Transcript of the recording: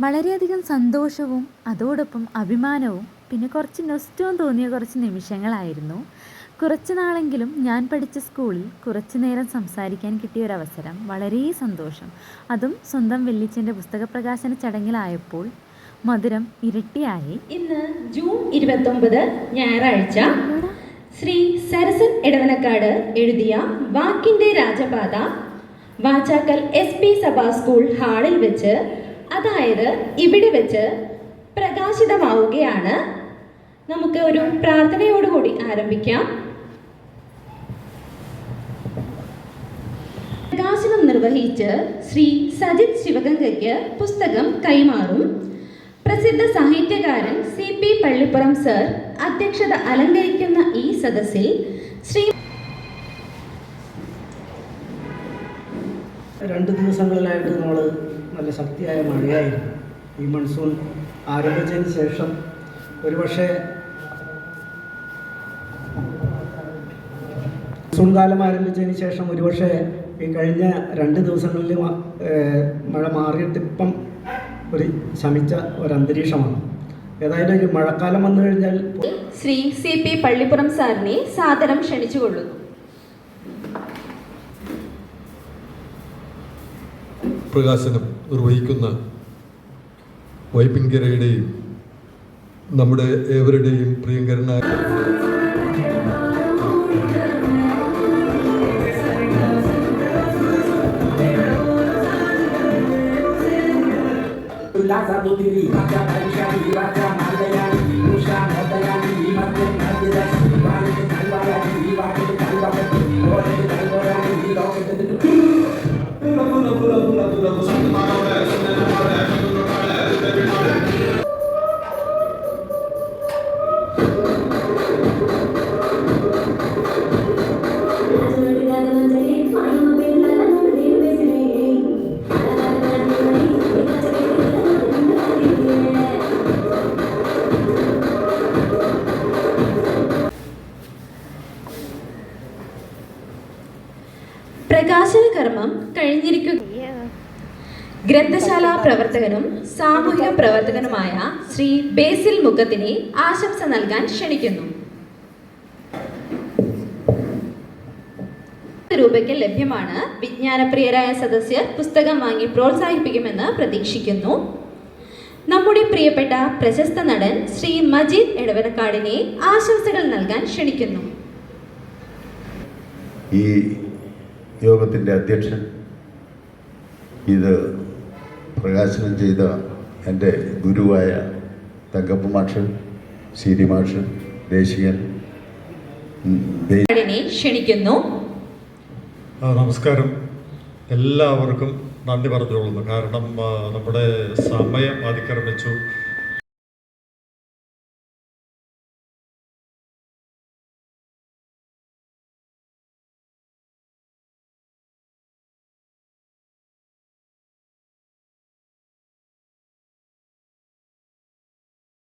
വളരെയധികം സന്തോഷവും അതോടൊപ്പം അഭിമാനവും പിന്നെ കുറച്ച് നൊസ്റ്റവും തോന്നിയ കുറച്ച് നിമിഷങ്ങളായിരുന്നു. കുറച്ച് നാളെങ്കിലും ഞാൻ പഠിച്ച സ്കൂളിൽ കുറച്ചു നേരം സംസാരിക്കാൻ കിട്ടിയ ഒരു അവസരം വളരെ സന്തോഷം. അതും സ്വന്തം വെല്ലിച്ചന്റെ പുസ്തക പ്രകാശന ചടങ്ങിലായപ്പോൾ മധുരം ഇരട്ടിയായി. ഇന്ന് ജൂൺ ഇരുപത്തൊമ്പത് ഞായറാഴ്ച ശ്രീ സരസൻ ഇടവനക്കാട് എഴുതിയ വാക്കിന്റെ രാജപാത വാചാക്കൽ എസ് പി സഭാ സ്കൂൾ ഹാളിൽ വെച്ച് അതായത് ഇവിടെ വെച്ച് പ്രകാശിതമാവുകയാണ്. നമുക്ക് ഒരു പ്രാർത്ഥനയോടുകൂടി ആരംഭിക്കാം. പ്രകാശനം നിർവഹിച്ച് ശ്രീ സജിത് ശിവഗംഗയ്ക്ക് പുസ്തകം കൈമാറും. പ്രസിദ്ധ സാഹിത്യകാരൻ സി പി പള്ളിപ്പുറം സർ അധ്യക്ഷത അലങ്കരിക്കുന്ന ഈ സദസ്സിൽ ശ്രീ രണ്ട് ദിവസങ്ങളിലായിട്ട് നമ്മൾ നല്ല ശക്തിയായ മഴയായിരുന്നു. ഈ മൺസൂൺ ആരംഭിച്ചതിന് ശേഷം ഒരുപക്ഷെ മൺസൂൺ കാലം ആരംഭിച്ചതിന് ശേഷം ഒരുപക്ഷെ ഈ കഴിഞ്ഞ രണ്ട് ദിവസങ്ങളിൽ മഴ മാറിയിട്ട് ഇപ്പം ഒരു ശമിച്ച ഒരു അന്തരീക്ഷമാണ് ഏതായാലും ഒരു മഴക്കാലം വന്നു കഴിഞ്ഞാൽ ശ്രീ സി പി പള്ളിപ്പുറം സാറിനെ സാദരം ക്ഷണിച്ചുകൊള്ളുന്നു. പ്രകാശനം നിർവഹിക്കുന്ന വൈപ്പിൻകരയുടെയും നമ്മുടെ ഏവരുടെയും പ്രിയങ്കരനായ പ്രകാശന കർമ്മം കഴിഞ്ഞിരിക്കുക ഗ്രന്ഥശാല പ്രവർത്തകനും സാമൂഹിക പ്രവർത്തകനുമായ ശ്രീ ബേസിൽ മുഖത്തിനെ ആശംസ നൽകാൻ ക്ഷണിക്കുന്നു. രൂപയ്ക്ക് ലഭ്യമാണ്. വിജ്ഞാനപ്രിയരായ സദസ്യർ പുസ്തകം വാങ്ങി പ്രോത്സാഹിപ്പിക്കുമെന്ന് പ്രതീക്ഷിക്കുന്നു. നമ്മുടെ പ്രിയപ്പെട്ട പ്രശസ്ത നടൻ ശ്രീ മജീദ് എടവനക്കാടിനെ ആശംസകൾ നൽകാൻ ക്ഷണിക്കുന്നു. ഈ യോഗത്തിന്റെ അധ്യക്ഷൻ. ഇത് പ്രകാശനം ചെയ്ത എന്റെ ഗുരുവായ തങ്കപ്പ മാഷ് സീരി മാഷ് ദേശികൻ. ഉം, ദേ- നെ ക്ഷണിക്കുന്നു. നമസ്കാരം. എല്ലാവർക്കും നന്ദി പറഞ്ഞുകൊള്ളുന്നു. കാരണം നമ്മുടെ സമയം അതിക്രമിച്ചു.